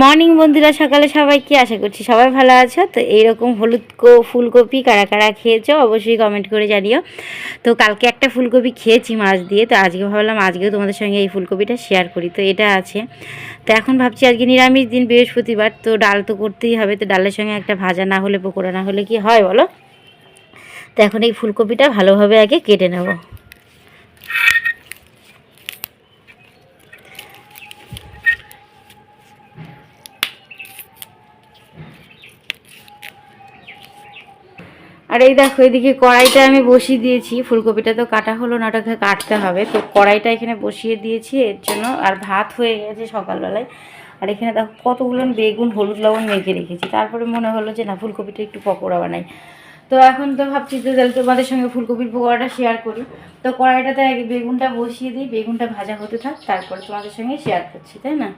Morning বন্ধুরা, সকালে সবাই কি আশা করছি সবাই ভালো আছো। তো এইরকম হলুদ কো, ফুলকপি কারা কারা খেয়েছো অবশ্যই কমেন্ট করে জানিও। তো কালকে একটা ফুলকপি খেয়েছি মাছ দিয়ে, তো আজকে ভাবলাম আজকেও তোমাদের সঙ্গে এই ফুলকপিটা শেয়ার করি, তো এটা আছে। তো এখন ভাবছি আজকে নিরামিষ দিন, বৃহস্পতিবার, তো ডাল তো করতেই হবে, তো ডালের সঙ্গে একটা ভাজা না হলে, পকোড়া না হলে কি হয় বলো? তো এখন এই ফুলকপিটা ভালোভাবে আগে কেটে নেব। আর এই দেখো, এদিকে কড়াইটা আমি বসিয়ে দিয়েছি। ফুলকপিটা তো কাটা হলো না, ওটাকে কাটতে হবে। তো কড়াইটা এখানে বসিয়ে দিয়েছি, এর জন্য আর ভাত হয়ে গেছে সকালবেলায়। আর এখানে দেখো, কতগুলো বেগুন, হলুদ লবণ মেখে রেখেছি। তারপরে মনে হলো যে, না, ফুলকপিটা একটু পকোড়া বানাই। তো এখন তো ভাবছি যে, তাহলে তোমাদের সঙ্গে ফুলকপির পকোড়াটা শেয়ার করি। তো কড়াইটাতে আগে বেগুনটা বসিয়ে দিই, বেগুনটা ভাজা হতে থাক, তারপরে তোমাদের সঙ্গে শেয়ার করছি, তাই না?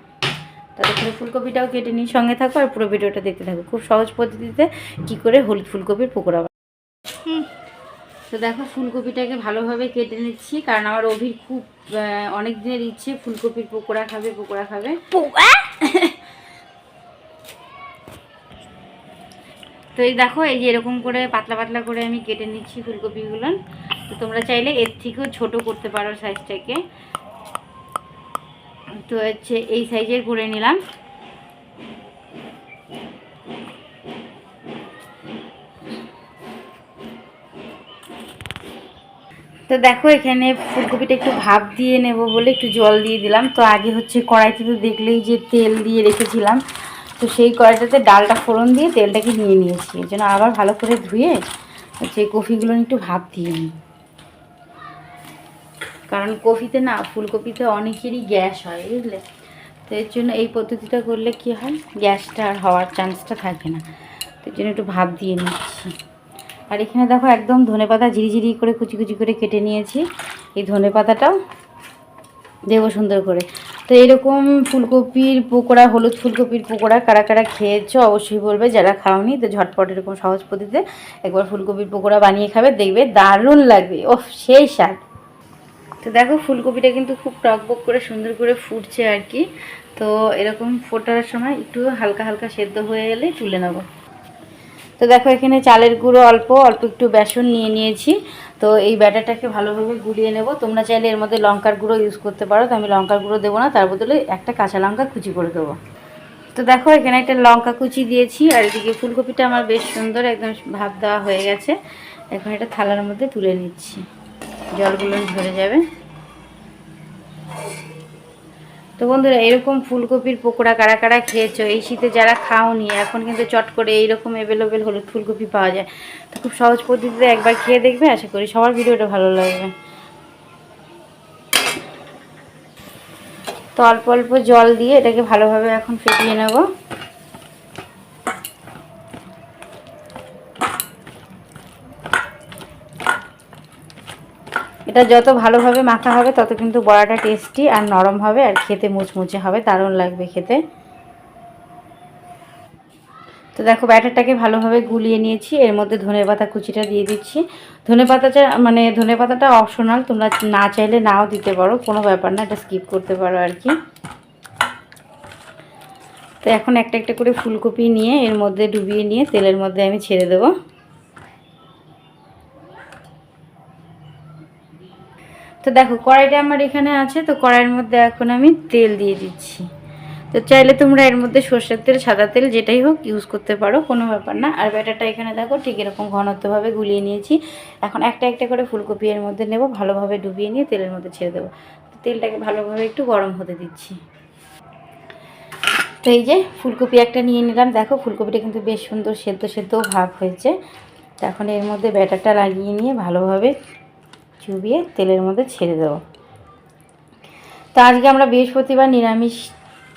তারপরে ফুলকপিটাও কেটে নিই, সঙ্গে থাকো আর পুরো ভিডিওটা দেখতে থাকো। খুব সহজ পদ্ধতিতে কী করে হলুদ ফুলকপির পকোড়া তো দেখো ফুলকপিটাকে ভালোভাবে কেটে নিচ্ছি কারণ আমার অভির খুব অনেক দিনের ইচ্ছে ফুলকপির পকোড়া খাবে পকোড়া খাবে। তো এই দেখো এই যে এরকম করে পাতলা পাতলা করে আমি কেটে নিচ্ছি ফুলকপিগুলো। তো তোমরা চাইলে এর থেকেও ছোট করতে পারো সাইজটাকে তো হচ্ছে এই সাইজের করে নিলাম। তো দেখো, এখানে ফুলকপিটা একটু ভাপ দিয়ে নেব বলে একটু জল দিয়ে দিলাম। তো আগে হচ্ছে কড়াইতে তো দেখলেই যে তেল দিয়ে রেখেছিলাম। তো সেই কড়াইটাতে ডালটা ফোড়ন দিয়ে তেলটাকে নিয়ে নিয়েছি। এই জন্য আবার ভালো করে ধুয়ে হচ্ছে কফিগুলো একটু ভাপ দিয়ে নিই। কারণ কফিতে না, ফুলকপিতে অনেকেরই গ্যাস হয়, বুঝলে? তো এর জন্য এই পদ্ধতিটা করলে কি হয়? গ্যাসটা হওয়ার চান্সটা থাকে না। তো এর জন্য একটু ভাপ দিয়ে নিচ্ছি। আর এখানে দেখো একদম ধনে পাতা ঝিরিঝিরি করে, কুচি কুচি করে কেটে নিয়েছি। এই ধনে পাতাটাও দেবো সুন্দর করে। তো এরকম ফুলকপির পকোড়া, হলুদ ফুলকপির পকোড়া কারা কারা খেয়েছো অবশ্যই বলবে, যারা খাওনি তো ঝটপট এরকম সহজ পদ্ধতিতে একবার ফুলকপির পকোড়া বানিয়ে খাবে, দেখবে দারুণ লাগবে। ওহ সেই স্বাদ। তো দেখো ফুলকপিটা কিন্তু খুব টকবক করে সুন্দর করে ফুটছে আর কি। তো এরকম ফোটার সময় একটু হালকা হালকা সেদ্ধ হয়ে গেলে তুলে নেব। তো দেখো, এখানে চালের গুঁড়ো অল্প অল্প একটু বেসন নিয়ে নিয়েছি। তো এই ব্যাটারটাকে ভালোভাবে গুলিয়ে নেব। তোমরা চাইলে এর মধ্যে লঙ্কার গুঁড়ো ইউজ করতে পারো। তো আমি লঙ্কার গুঁড়ো দেবো না, তার বদলে একটা কাঁচা লঙ্কা কুচি করে দেবো। তো দেখো, এখানে একটা লঙ্কা কুচি দিয়েছি, আর এদিকে ফুলকপিটা আমার বেশ সুন্দর একদম ভাব দেওয়া হয়ে গেছে। এখন এটা থালার মধ্যে তুলে নিচ্ছি। জলগুলো ঝরে যাবে। তো বন্ধুরা, এরকম ফুলকপির পকোড়া কারা কারা খেয়েছো? এই শীতে যারা খাওনি, এখন কিন্তু চট করে এইরকম অ্যাভেলেবেল হলুদ ফুলকপি পাওয়া যায়। তো খুব সহজ পদ্ধতিতে একবার খেয়ে দেখবে, আশা করি সবার ভিডিওটা ভালো লাগবে। তো অল্প অল্প জল দিয়ে এটাকে ভালোভাবে এখন ফেটিয়ে নেব। এটা যত ভালোভাবে মাখা হবে, তত কিন্তু বড়াটা টেস্টি আর নরম হবে আর খেতে মুচমুচে হবে, দারুণ লাগবে খেতে। তো দেখো ব্যাটারটাকে ভালোভাবে গুলিয়ে নিয়েছি, এর মধ্যে ধনে পাতা কুচিটা দিয়ে দিচ্ছি। ধনে পাতাটা মানে ধনে পাতাটা অপশনাল তোমরা না চাইলে নাও দিতে পারো, কোনো ব্যাপার না, এটা স্কিপ করতে পারো আর কি। তো এখন একটা একটা করে ফুলকপি নিয়ে এর মধ্যে ডুবিয়ে নিয়ে তেলের মধ্যে আমি ছেড়ে দেবো। তো দেখো, কড়াইটা আমার এখানে আছে, তো কড়াইয়ের মধ্যে এখন আমি তেল দিয়ে দিচ্ছি। তো চাইলে তোমরা এর মধ্যে সর্ষের তেল, সাদা তেল, যেটাই হোক ইউজ করতে পারো, কোনো ব্যাপার না। আর ব্যাটারটা এখানে দেখো, ঠিক এরকম ঘনত্বভাবে গুলিয়ে নিয়েছি। এখন একটা একটা করে ফুলকপি এর মধ্যে নেব, ভালোভাবে ডুবিয়ে নিয়ে তেলের মধ্যে ছেড়ে দেবো। তো তেলটাকে ভালোভাবে একটু গরম হতে দিচ্ছি। তো এই যে ফুলকপি একটা নিয়ে নিলাম। দেখো, ফুলকপিটা কিন্তু বেশ সুন্দর সেদ্ধ সেদ্ধও ভাব হয়েছে। তো এখন এর মধ্যে ব্যাটারটা লাগিয়ে নিয়ে ভালোভাবে চুবিয়ে তেলের মধ্যে ছেড়ে দেবো। তো আজকে আমরা বৃহস্পতিবার নিরামিষ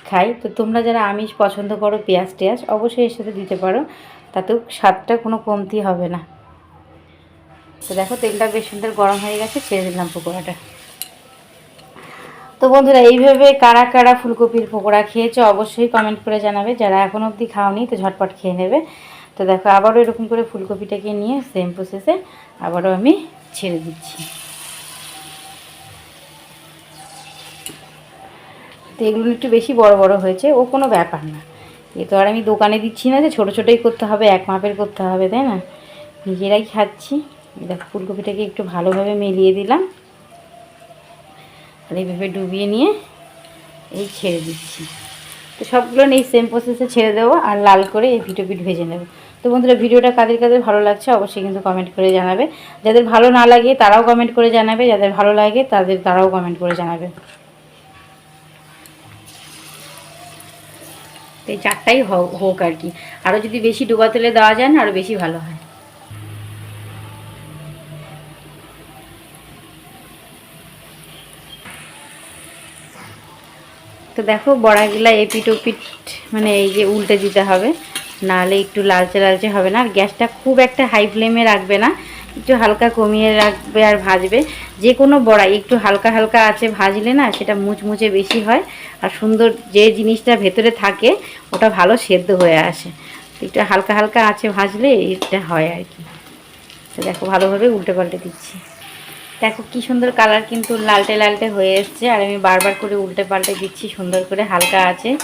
খাই। তো তোমরা যারা আমিষ পছন্দ করো, পেঁয়াজ টেয়াজ, অবশ্যই এর সাথে দিতে পারো। তাতেও স্বাদটা কোনো কমতি হবে না। তো দেখো, তেলটা বেশ সুন্দর গরম হয়ে গেছে, ছেড়ে দিলাম পকোড়াটা। তো বন্ধুরা, এইভাবে কারা কারা ফুলকপির পকোড়া খেয়েছো, অবশ্যই কমেন্ট করে জানাবে। যারা এখন অবধি খাওনি, তো ঝটপট খেয়ে নেবে। তো দেখো, আবারও এরকম করে ফুলকপিটাকে নিয়ে সেম প্রসেসে আবারও আমি ছেড়ে দিচ্ছি। তো এগুলো একটু বেশি বড় বড় হয়েছে, ও কোনো ব্যাপার না। এ তো আর আমি দোকানে দিচ্ছি না যে ছোটো ছোটোই করতে হবে, এক মাপের করতে হবে, তাই না? নিজেরাই খাচ্ছি। দেখো, ফুলকপিটাকে একটু ভালোভাবে মিলিয়ে দিলাম। আর এইভাবে ডুবিয়ে নিয়ে এই ছেড়ে দিচ্ছি। তো সবগুলো এই সেম প্রসেসে ছেড়ে দেবো আর লাল করে এই ভিডিও পিট ভেজে নেব। তো বন্ধুরা, ভিডিওটা কাদের কাদের ভালো লাগছে অবশ্যই কিন্তু কমেন্ট করে জানাবে। যাদের ভালো না লাগে তারাও কমেন্ট করে জানাবে, যাদের ভালো লাগে তাদের, তারাও কমেন্ট করে জানাবে। তো এই চারটাই হোক আর কি। আরও যদি বেশি ডুবা তেলে দেওয়া যায় না আরও বেশি ভালো হয়। তো দেখো বড়াগুলা এপিট ওপিট মানে এই যে উল্টে দিতে হবে। নাহলে একটু লালচে লালচে হবে না। আর গ্যাসটা খুব একটা হাই ফ্লেমে রাখবে না। একটু হালকা কমিয়ে রাখবে আর ভাজবে। যে কোনো বড়াই, একটু হালকা হালকা আছে ভাজলে না সেটা মুচমুচে বেশি হয়। আর সুন্দর যে জিনিসটা ভেতরে থাকে, ওটা ভালো সেদ্ধ হয়ে আসে। একটু হালকা হালকা আছে ভাজলে এটা হয় আর কি। দেখো ভালোভাবে উল্টে পাল্টে দিচ্ছি। দেখো কি সুন্দর কালার কিন্তু লালটে লালটে হয়ে এসছে। আর আমি বারবার করে উল্টে পাল্টে দিচ্ছি, সুন্দর করে হালকা আছে।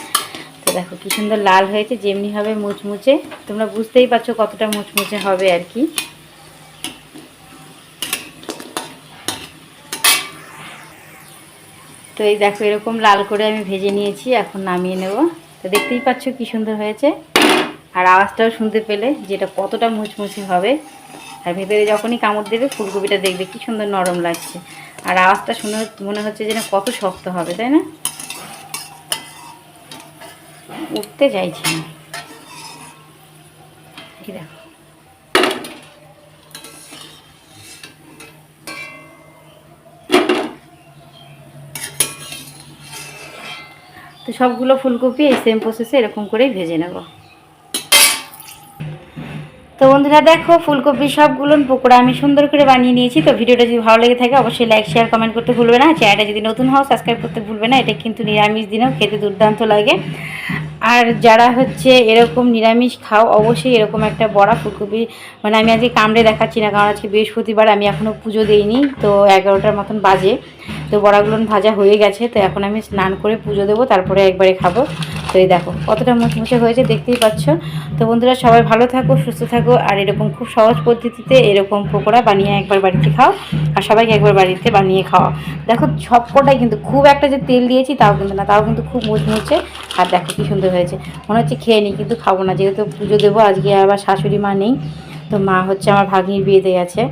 দেখো, কি সুন্দর লাল হয়েছে, যেমনি হবে মুচমুচে। তোমরা বুঝতেই পারছ কতটা মুচমুচে হবে আর কি। তো এই দেখো, এরকম লাল করে আমি ভেজে নিয়েছি, এখন নামিয়ে নেব। তো দেখতেই পাচ্ছ কি সুন্দর হয়েছে। আর আওয়াজটাও শুনতে পেলে যেটা কতটা মুচমুচে হবে। আর ভেতরে যখনই কামড় দেবে, ফুলকপিটা দেখবে কি সুন্দর নরম লাগছে। আর আওয়াজটা শুনে মনে হচ্ছে যেন কত শক্ত হবে, তাই না? উঠতে চাইছি না। তো সবগুলো ফুলকপি এই সেম প্রসেসে এরকম করেই ভেজে নেব। তো বন্ধুরা দেখো, ফুলকপি সবগুলো পকোড়া আমি সুন্দর করে বানিয়ে নিয়েছি। তো ভিডিওটা যদি ভালো লেগে থাকে, অবশ্যই লাইক শেয়ার কমেন্ট করতে ভুলবে না। চ্যানেলটা যদি নতুন হও সাবস্ক্রাইব করতে ভুলবে না। এটা কিন্তু নিরামিষ দিনেও খেতে দুর্দান্ত লাগে। আর যারা হচ্ছে এরকম নিরামিষ খাও, অবশ্যই এরকম একটা বড়া ফুলকপি। মানে আমি আজকে কামড়ে দেখাচ্ছি না, কারণ আজকে বৃহস্পতিবার, আমি এখনও পুজো দিইনি, তো এগারোটার মতন বাজে। তো বড়াগুলো ভাজা হয়ে গেছে, তো এখন আমি স্নান করে পুজো দেবো, তারপরে একবারে খাব। তো এই দেখো, কতটা মুচমুচে হয়েছে, দেখতেই পাচ্ছ। তো বন্ধুরা, সবাই ভালো থাকো, সুস্থ থাকো, আর এরকম খুব সহজ পদ্ধতিতে এরকম পকোড়া বানিয়ে একবার বাড়িতে খাও, আর সবাইকে একবার বাড়িতে বানিয়ে খাওয়া দেখো, সবকটাই কিন্তু, খুব একটা যে তেল দিয়েছি, তাও কিন্তু না, তাও কিন্তু খুব মুচমুচে। আর দেখো, কি সুন্দর হয়েছে। মনে হচ্ছে খেয়ে নিই কিন্তু খাব না। যেহেতু পুজো দেবো, আজকে আবার শাশুড়ি মা নেই, তো মা হচ্ছে আমার ভাগ্নির বিয়েতে গেছে।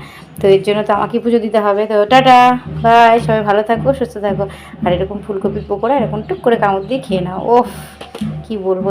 তো এর জন্য তো আমাকে পুজো দিতে হবে। তো টাটা, বাই, সবাই ভালো থাকো, সুস্থ থাকো। আর এরকম ফুলকপি পকোড়া, এরকম টুক করে কামড় দিয়ে খেয়ে নাও। ওফ, কী বলব?